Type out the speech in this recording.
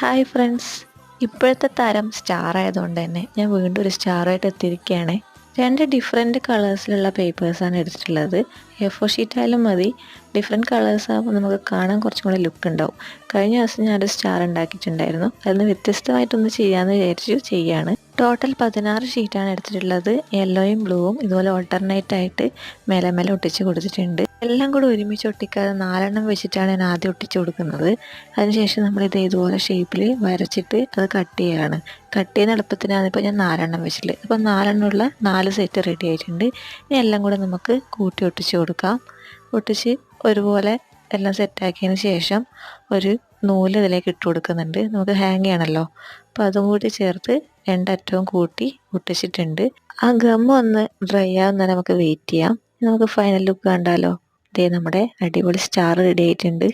Hi friends ഇപ്പോഴത്തെ താരം star ആയതുകൊണ്ട് തന്നെ ഞാൻ വീണ്ടും ഒരു സ്റ്റാറായിട്ട് എത്തിയിരിക്കുകയാണ്. രണ്ട് ഡിഫറെന്റ് കളേഴ്സിലുള്ള പേപ്പേഴ്സാണ് എടുത്തിട്ടുള്ളത്. എ ഫോർ ഷീറ്റ് ആയാലും മതി. ഡിഫറെന്റ് കളേഴ്സ് ആകുമ്പോൾ നമുക്ക് കാണാൻ കുറച്ചും കൂടെ ലുക്ക് ഉണ്ടാവും. കഴിഞ്ഞ ദിവസം ഞാനൊരു സ്റ്റാർ ഉണ്ടാക്കിയിട്ടുണ്ടായിരുന്നു. അതിന് വ്യത്യസ്തമായിട്ടൊന്ന് ചെയ്യാമെന്ന് വിചാരിച്ചു ചെയ്യാണ്. ടോട്ടൽ പതിനാറ് ഷീറ്റാണ് എടുത്തിട്ടുള്ളത്. യെല്ലോയും ബ്ലൂവും ഇതുപോലെ ഓൾട്ടർനേറ്റ് ആയിട്ട് മേലെ മേലെ ഒട്ടിച്ച് കൊടുത്തിട്ടുണ്ട്. എല്ലാം കൂടെ ഒരുമിച്ച് ഒട്ടിക്കാതെ നാലെണ്ണം വെച്ചിട്ടാണ് ഞാൻ ആദ്യം ഒട്ടിച്ച് കൊടുക്കുന്നത്. അതിനുശേഷം നമ്മൾ നമ്മളിത് ഇതുപോലെ ഷേപ്പിൽ വരച്ചിട്ട് അത് കട്ട് ചെയ്യുകയാണ് കട്ട് ചെയ്യുന്ന എളുപ്പത്തിനാണ് ഇപ്പോൾ ഞാൻ നാലെണ്ണം വെച്ചിട്ടുള്ളത്. അപ്പോൾ നാലെണ്ണമുള്ള നാല് സെറ്റ് റെഡി ആയിട്ടുണ്ട്. ഇനി എല്ലാം കൂടെ നമുക്ക് കൂട്ടി ഒട്ടിച്ച് കൊടുക്കാം. ഒട്ടിച്ച് ഒരുപോലെ എല്ലാം സെറ്റാക്കിയതിന് ശേഷം ഒരു നൂൽ ഇതിലേക്ക് ഇട്ട് കൊടുക്കുന്നുണ്ട്. നമുക്ക് ഹാങ് ചെയ്യണമല്ലോ അപ്പോൾ അതും കൂടി ചേർത്ത് രണ്ടറ്റവും കൂട്ടി ഒട്ടിച്ചിട്ടുണ്ട്. ആ ഗം ഒന്ന് ഡ്രൈ ആവുന്ന നമുക്ക് വെയിറ്റ് ചെയ്യാം. നമുക്ക് ഫൈനൽ ലുക്ക് കണ്ടാലോ? ഇതേ നമ്മുടെ അടിപൊളി സ്റ്റാർ റെഡി ആയിട്ടുണ്ട്.